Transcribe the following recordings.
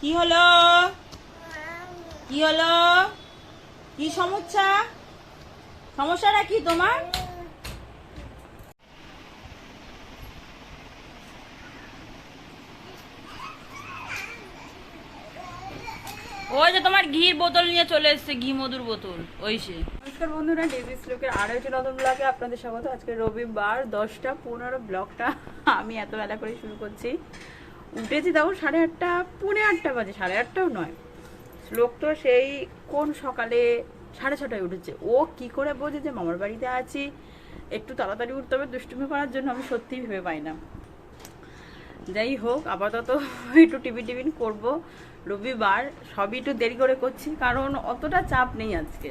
কি হলো? কি হলো? কি সমস্যা? সমস্যাটা কি তোমার? ওই যে তোমার ঘির বোতল নিয়ে চলে এসছে, ঘি মধুর বোতল। ওই সে। নমস্কার বন্ধুরা ডেভিস লোকের আরও একটি নতুন ব্লগে আপনাদের স্বাগত। আজকে রবিবার, দশটা পনেরো ব্লগটা আমি এত বেলা করে শুরু করছি। উঠেছি তখন সাড়ে আটটা, পৌনে আটটা বাজে, সাড়ে আটটাও নয়। লোক তো সেই কোন সকালে সাড়ে ছটায় উঠেছে। ও কি করে বোঝে যে মামার বাড়িতে আছি, একটু তাড়াতাড়ি উঠতে হবে, দুষ্টুমি করার জন্য আমি সত্যিই ভেবে পাই না। যাই হোক, আপাতত একটু টিভি টিফিন করব। রবিবার সবই একটু দেরি করে করছি, কারণ অতটা চাপ নেই আজকে।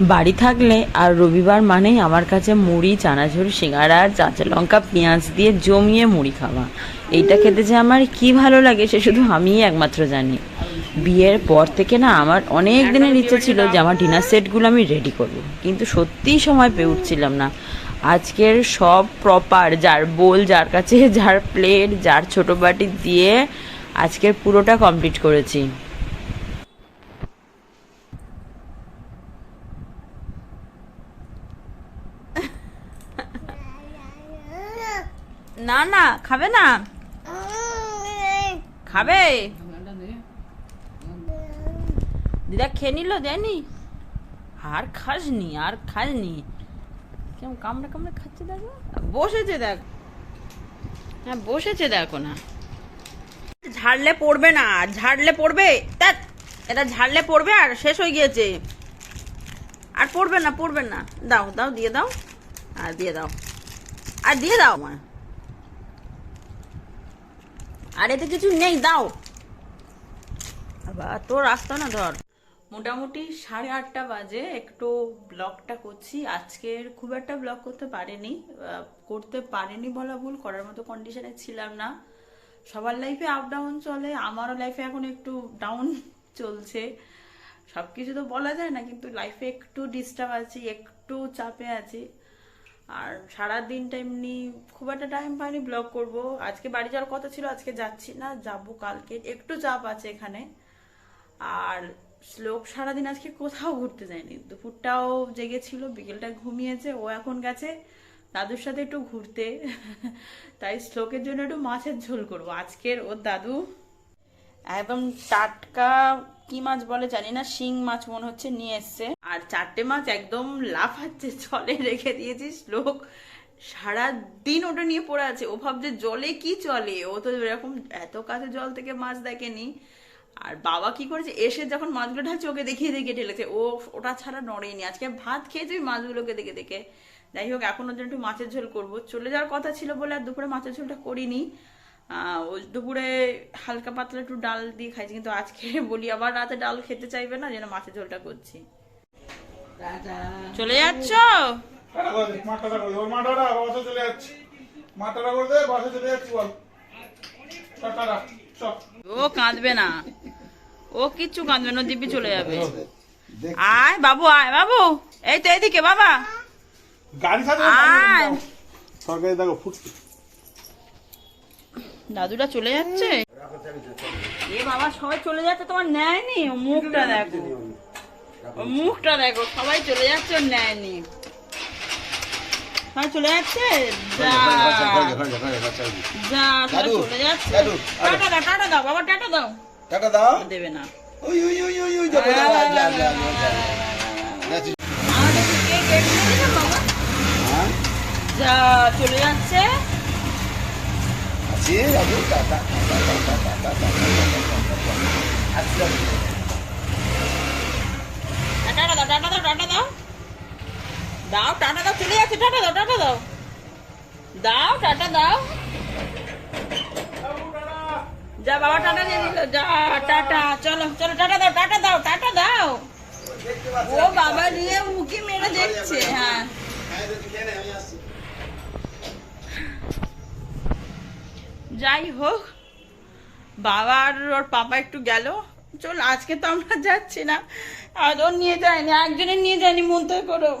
বাড়ি থাকলে আর রবিবার মানেই আমার কাছে মুড়ি, চানাচুর, সিঙ্গারা, কাঁচা লঙ্কা, পেঁয়াজ দিয়ে জমিয়ে মুড়ি খাওয়া। এইটা খেতে যে আমার কি ভালো লাগে সে শুধু আমিই একমাত্র জানি। বিয়ের পর থেকে না আমার অনেক দিনের ইচ্ছে ছিল যে আমার ডিনার সেটগুলো আমি রেডি করব। কিন্তু সত্যিই সময় পেয়ে উঠছিলাম না। আজকের সব প্রপার, যার বোল, যার কাছে, যার প্লেট, যার ছোটো বাটি দিয়ে আজকের পুরোটা কমপ্লিট করেছি। না না, খাবে না। খাবে। দিদা খেয়ে নিল, দেয়নি? আর খাসনি আর খাসনি কেমন কামড়ে কামড়ে খাচ্ছে দেখো। বসেছে দেখ। হ্যাঁ বসেছে দেখো না। ঝাড়লে পড়বে না, ঝাড়লে পড়বে। এটা ঝাড়লে পড়বে আর শেষ হয়ে গিয়েছে। আর পড়বে না পড়বে না। দাও দাও, দিয়ে দাও। আর দিয়ে দাও। আর দিয়ে দাও আমার আর এতে কিছু নেই, দাও। আবার তোর রাস্তা না ধর। মোটামুটি সাড়ে আটটা বাজে, একটু ব্লগটা করছি। আজকের খুব একটা ব্লগ করতে পারিনি করতে পারিনি বলা ভুল, করার মতো কন্ডিশনে ছিলাম না। সবার লাইফে আপ ডাউন চলে, আমারও লাইফে এখন একটু ডাউন চলছে। সব কিছু তো বলা যায় না, কিন্তু লাইফে একটু ডিস্টার্ব আছি, একটু চাপে আছি। আর সারা দিনটা এমনি খুব একটা টাইম পাইনি ব্লগ করব। আজকে বাড়ি যাওয়ার কথা ছিল, আজকে যাচ্ছি না, যাব কালকে। একটু চাপ আছে এখানে। আর শ্লোক সারাদিন আজকে কোথাও ঘুরতে যায়নি। দুপুরটাও জেগেছিল বিকেলটা ঘুমিয়েছে, ও এখন গেছে দাদুর সাথে একটু ঘুরতে। তাই শ্লোকের জন্য একটু মাছের ঝোল করব। আজকের ওর দাদু একদম টাটকা কি মাছ বলে জানি না, শিং মাছ মনে হচ্ছে নিয়ে এসছে। আর চারটে মাছ একদম লাফাচ্ছে, জলে রেখে দিয়েছি লোক। সারা দিন ওটা নিয়ে পড়ে আছে। ও ভাবছে, জলে কি চলে? ও তো এরকম এত কাছে জল থেকে মাছ দেখেনি। আর বাবা কি করেছে, এসে যখন মাছগুলো ঢালছে, ওকে দেখিয়ে দেখিয়ে ঢেলেছে। ও, ওটা ছাড়া নড়েনি। আজকে ভাত খেয়েছে ওই মাছগুলোকে দেখে দেখে। যাই হোক, এখন ওর জন্য একটু মাছের ঝোল করব। চলে যাওয়ার কথা ছিল বলে আর দুপুরে মাছের ঝোলটা করিনি। দুপুরে হালকা পাতলা একটু ডাল দিয়ে খাইছি কিন্তু আজকে বলি আবার রাতে ডাল খেতে চাইবে না যেন মাছের ঝোলটা করছি। চলে যাচ্ছ। ও কাঁদবে না। ও কিচ্ছু কাঁদবে না দিব্যি চলে যাবে। আয় বাবু আয় বাবু। এই তো এদিকে বাবা। গাড়ি আয়। সরকারি দেখো ফুটছে। দাদুরা চলে যাচ্ছে? এ বাবা সবাই চলে যাচ্ছে তোমার নেয়নি মুখটা দেখো। মুখটা দেখো সবাই চলে যাচ্ছে ওর নেয়নি সবাই চলে যাচ্ছে? যা। যা সবাই চলে যাচ্ছে। টাটা দাও টাটা দাও বাবা টাটা দাও। টাকা দাও। দেবে না। ওই ওই ওই ওই ওই যাব যাব যা যা যাচ্ছি আমাদের কে গেট দিবি না বাবা হ্যাঁ টাটা দাও টাটা দাও টাটা দাও দাও টাটা দাও চলে যাচ্ছে টাটা দাও টাটা দাও দাও টাটা দাও যা বাবা টাটা দিয়ে দিল যা টাটা চলো চলো টাটা দাও টাটা দাও টাটা দাও ও বাবা নিয়ে উকি মেরে দেখছে হ্যাঁ। যাই হোক বাবা আর ওর পাপা একটু গেল। চল, আজকে তো আমরা যাচ্ছি না। আর ওর নিয়ে যায়নি একজনের নিয়ে যায়নি মন্তব্য করো